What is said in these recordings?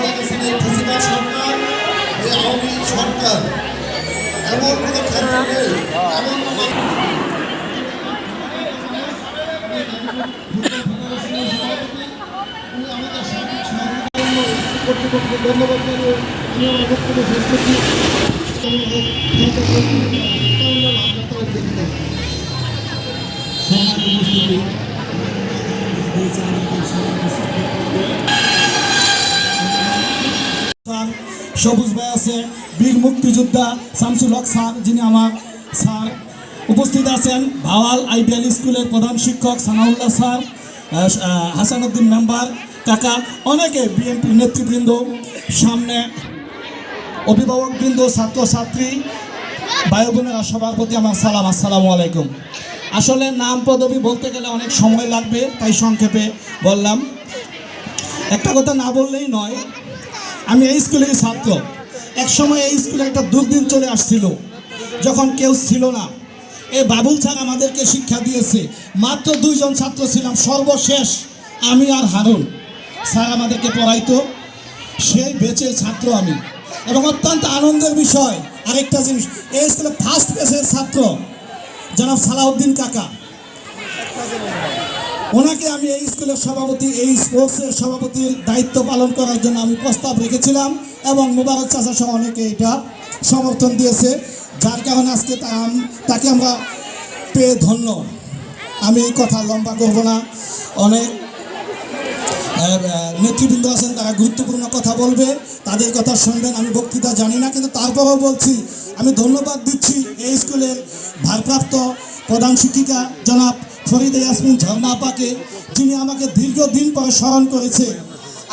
এই ফেসিবাদ সরকার আওয়ামী সরকার এমন কোনো ক্ষেত্র নেই এমন কোনো কর্তৃপক্ষকে ধন্যবাদ জানিয়ে আমি আমার বক্তব্য শেষ করছি। সবুজ ভাই আছে, বীর মুক্তিযোদ্ধা শামসুল হক স্যার, যিনি আমার স্যার। উপস্থিত আছেন ভাওয়াল আইডিয়াল স্কুলের প্রধান শিক্ষক সানাউল্লাহ স্যার হাসানুদ্দিন মেম্বার কাকা অনেকে বিএনপি নেতৃবৃন্দ, সামনে অভিভাবকবৃন্দ ছাত্রছাত্রী ভাই বোনেরা সবার প্রতি আমার সালাম, আসসালামু আলাইকুম। আসলে নাম পদবি বলতে গেলে অনেক সময় লাগবে, তাই সংক্ষেপে বললাম। একটা কথা না বললেই নয়, আমি এই স্কুলেরই ছাত্র। এক সময় এই স্কুলে একটা দুর্দিন চলে আসছিল, যখন কেউ ছিল না। এই বাবুল স্যার আমাদেরকে শিক্ষা দিয়েছে, মাত্র দুইজন ছাত্র ছিলাম, সর্বশেষ আমি আর হারুন। স্যার আমাদেরকে পড়াইতো। সেই বেচের ছাত্র আমি। এবং অত্যন্ত আনন্দের বিষয়, আরেকটা জিনিস, এই স্কুলে ফার্স্ট বেচের ছাত্র জনাব সালাউদ্দিন কাকা। ওনাকে আমি এই স্কুলের সভাপতি, এই স্পোর্টসের সভাপতির দায়িত্ব পালন করার জন্য আমি প্রস্তাব রেখেছিলাম এবং মোবারক চাচা সহ অনেকে এটা সমর্থন দিয়েছে। যার কারণে আজকে তাকে আমরা পেয়ে ধন্য। আমি এই কথা লম্বা করব না। অনেক নেতৃবৃন্দ আছেন, তারা গুরুত্বপূর্ণ কথা বলবে, তাদের কথা শুনবেন, আমি বক্তৃতা জানি না, কিন্তু তারপরেও বলছি, আমি ধন্যবাদ দিচ্ছি এই স্কুলের ভারপ্রাপ্ত প্রধান শিক্ষিকা জনাব ফরিদে ইয়াসমিন ঝর্ণা আপাকে, যিনি আমাকে দীর্ঘদিন পরে স্মরণ করেছে।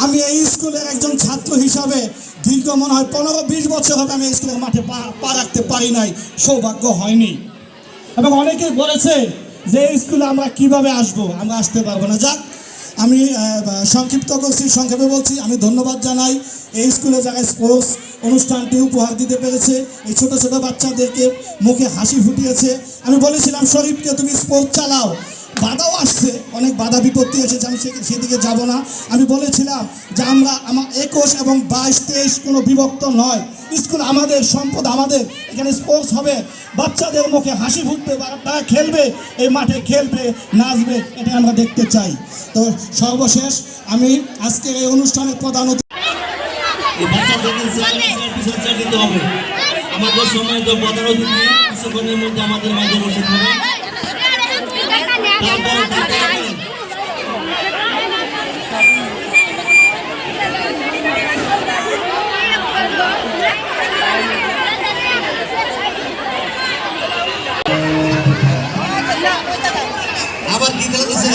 আমি এই স্কুলের একজন ছাত্র হিসাবে দীর্ঘ মনে হয় পনেরো বিশ বছর হবে আমি এই স্কুলের মাঠে পা রাখতে পারি নাই, সৌভাগ্য হয়নি। এবং অনেকেই বলেছে যে এই স্কুলে আমরা কীভাবে আসব, আমরা আসতে পারব না। যাক আমি সংক্ষিপ্ত করছি সংক্ষেপে বলছি, আমি ধন্যবাদ জানাই এই স্কুলে যারা স্পোর্টস অনুষ্ঠানটি উপহার দিতে পেরেছে, এই ছোট ছোট বাচ্চাদেরকে মুখে হাসি ফুটিয়েছে। আমি বলেছিলাম, শরীফকে তুমি স্পোর্টস চালাও। বাধাও আসছে, অনেক বাধা বিপত্তি এসেছে আমি সেদিকে যাব না। আমি বলেছিলাম যে আমরা আমার একুশ এবং বাইশ, তেইশ কোনো বিভক্ত নয়। স্কুল আমাদের, সম্পদ আমাদের। এখানে স্পোর্টস হবে। বাচ্চাদের মুখে হাসি ফুটবে তারা খেলবে, এই মাঠে খেলবে, নাচবে এটা আমরা দেখতে চাই। তো সর্বশেষ আমি আজকের এই অনুষ্ঠানের প্রধান আমাদের সম্মানিত প্রধান অতিথি মধ্যে আমাদের মাঝে বসে তাকে আবার কি খেলা দিচ্ছে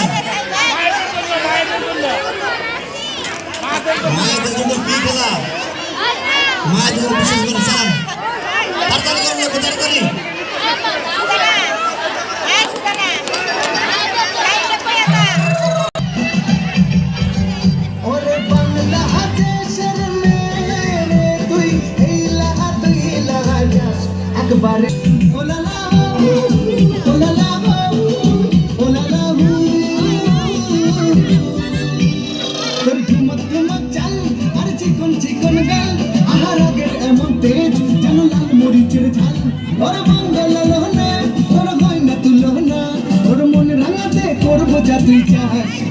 মায়েদের জন্য কি খেলা? মায়েদের বিশেষ করে চান তাড়াতাড়ি করুন তাড়াতাড়ি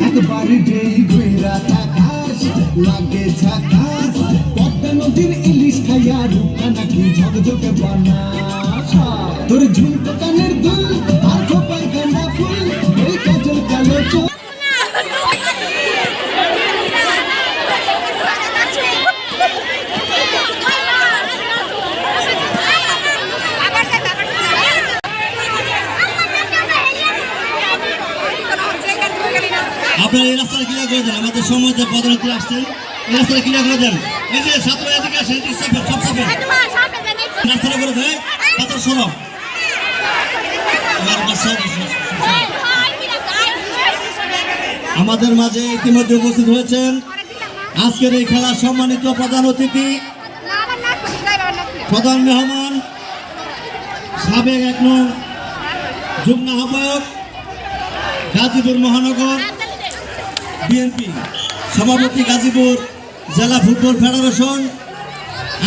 একবার যেই ঘুরা তাকাস লাগে ঝাকাস পদ্মা নদীর ইলিশ খাইয়া রূপা নাকি ঝকঝকে বানাস। তোর ঝুমকো কানের দুল আর খোপায় গাঁদা ফুল ওই কাজল কালো চোখ আপনারা এই রাস্তাটা ক্লিয়ার করে আমাদের সময়তে প্রধান অতিথি আসছেন এই রাস্তাটা ক্লিয়ার করে দেন। এই যে ছাত্র এদিকে আসেন সব সাফে রাস্তাটা করে দেয় পাথর সরো আমার বাসা আমাদের মাঝে ইতিমধ্যে উপস্থিত হয়েছেন আজকের এই খেলার সম্মানিত প্রধান অতিথি, প্রধান মেহমান, সাবেক এক নং যুগ্ম আহ্বায়ক, গাজীপুর মহানগর বিএনপি সভাপতি, গাজীপুর জেলা ফুটবল ফেডারেশন।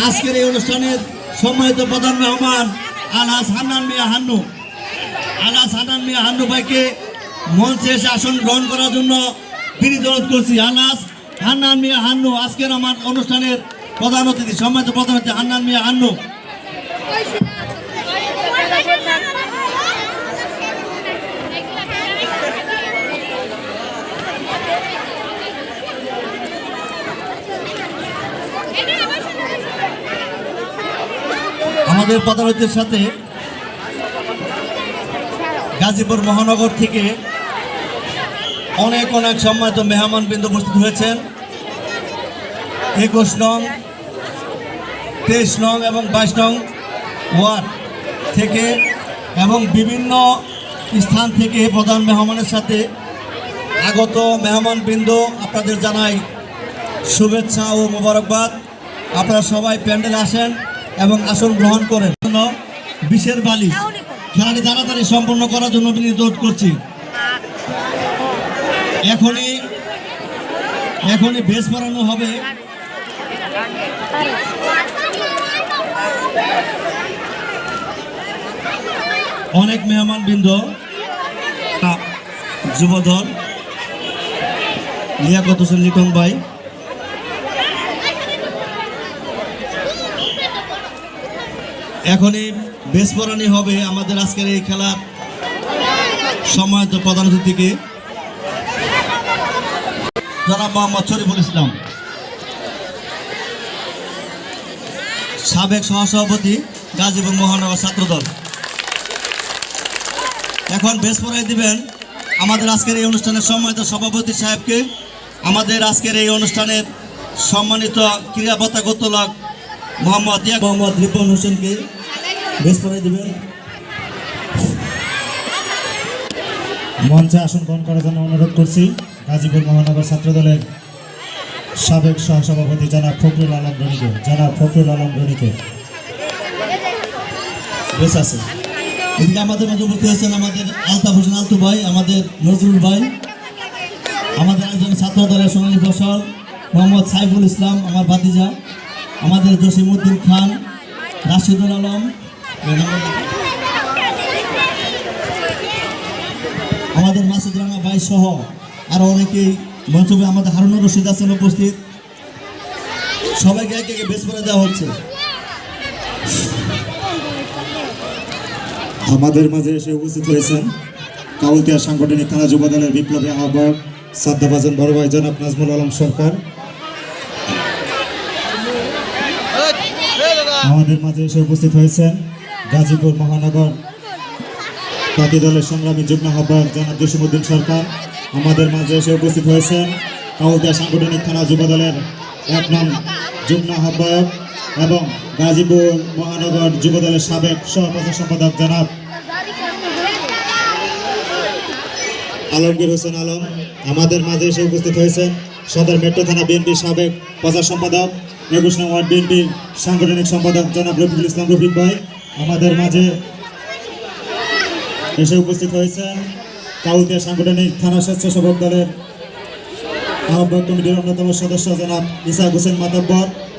আজকের এই অনুষ্ঠানের সম্মানিত প্রধান মেহমান আলহাস হান্নান মিয়া হান্নু আলহাস হান্নান মিয়া হান্নু ভাইকে মঞ্চে এসে আসন গ্রহণ করার জন্য বিনীত অনুরোধ করছি। আলহাস হান্নান মিয়া হান্নু, আজকের আমার অনুষ্ঠানের প্রধান অতিথি, সম্মানিত প্রধান অতিথি, হান্নান মিয়া হান্নু। আমাদের অতিথির সাথে গাজীপুর মহানগর থেকে অনেক অনেক সম্মানিত মেহমান বিন্দু উপস্থিত হয়েছেন। একুশ নং, তেইশ নং এবং বাইশ নং ওয়ার্ড থেকে এবং বিভিন্ন স্থান থেকে প্রধান মেহমানের সাথে আগত মেহমান বিন্দু আপনাদের জানাই শুভেচ্ছা ও মোবারকবাদ। আপনারা সবাই প্যান্ডেল আসেন এবং আসন গ্রহণ করেন। বিশের বালি। খেলাটি তাড়াতাড়ি সম্পন্ন করার জন্য অনুরোধ করছি। এখনই এখনই বেশ পড়ানো হবে। অনেক মেহমান বৃন্দ যুবদল, লিয়াকত হোসেন লিটন ভাই। এখনই বেশ পড়ানি হবে আমাদের আজকের এই খেলার সম্মানিত প্রধান অতিথিকে। জনাব মোহাম্মদ শরীফুল ইসলাম। সাবেক সহসভাপতি গাজীপুর মহানগর ছাত্রদল। এখন বেশ পড়াই দিবেন আমাদের আজকের এই অনুষ্ঠানের সম্মানিত সভাপতি সাহেবকে। আমাদের আজকের এই অনুষ্ঠানের সম্মানিত ক্রীড়া পতাকোত্তলক মোহাম্মদ মোহাম্মদ রিপন হোসেনকে বেশ পড়াই দিবেন। মঞ্চে আসন গ্রহণ করার জন্য অনুরোধ করছি গাজীপুর মহানগর ছাত্রদলের সাবেক সহসভাপতি জনাব ফখরুল আলম রনিকে জনাব ফখরুল আলম রনিকে বেশ আছে। এদিকে আমাদের মাঝে উপস্থিত হয়েছেন আমাদের আলতাফ হোসেন আলতু ভাই, আমাদের নজরুল ভাই, আমাদের একজন ছাত্র দলের সোনালী ফসল মোহাম্মদ সাইফুল ইসলাম, আমার ভাতিজা। আমাদের জসিমউদ্দিন খান, রাশিদুল আলম, আমাদের মাসুদ রানা ভাই সহ আরও অনেকেই মঞ্চবে আমাদের হারুনুর রশিদ আছেন উপস্থিত। সবাইকে একে একে বেশ করে দেওয়া হচ্ছে। আমাদের মাঝে এসে উপস্থিত হয়েছেন কাউলতিয়া সাংগঠনিক থানা যুব দলের বিপ্লবী আহ্বায়ক সাদ্দাবাজন বড় ভাই জনাব নাজমুল আলম সরকার। আমাদের মাঝে এসে উপস্থিত হয়েছেন গাজীপুর মহানগর পার্টি দলের সংগ্রামী যুগ্ম আহ্বায়ক জনাব জসিমুদ্দিন সরকার। আমাদের মাঝে এসে উপস্থিত হয়েছেন কাউলতিয়া সাংগঠনিক থানা যুব দলের এক নাম যুগ্ম আহ্বায়ক এবং গাজীপুর মহানগর যুব দলের সাবেক সহপ্রচার সম্পাদক জনাব আলমগীর হোসেন আলম। আমাদের মাঝে এসে উপস্থিত হয়েছেন সদর মেট্রো থানা বিএনপির সাবেক প্রচার সম্পাদক একুশ নং ওয়ার্ড বিএনপির সাংগঠনিক সম্পাদক জনাব রফিকুল ইসলাম রফিক ভাই আমাদের মাঝে এসে উপস্থিত হয়েছেন। কাউতে সাংগঠনিক থানা স্বেচ্ছাসেবক দলের আহ্বায়ক কমিটির অন্যতম সদস্য জনাব ইসাক হোসেন মাতাব্বর।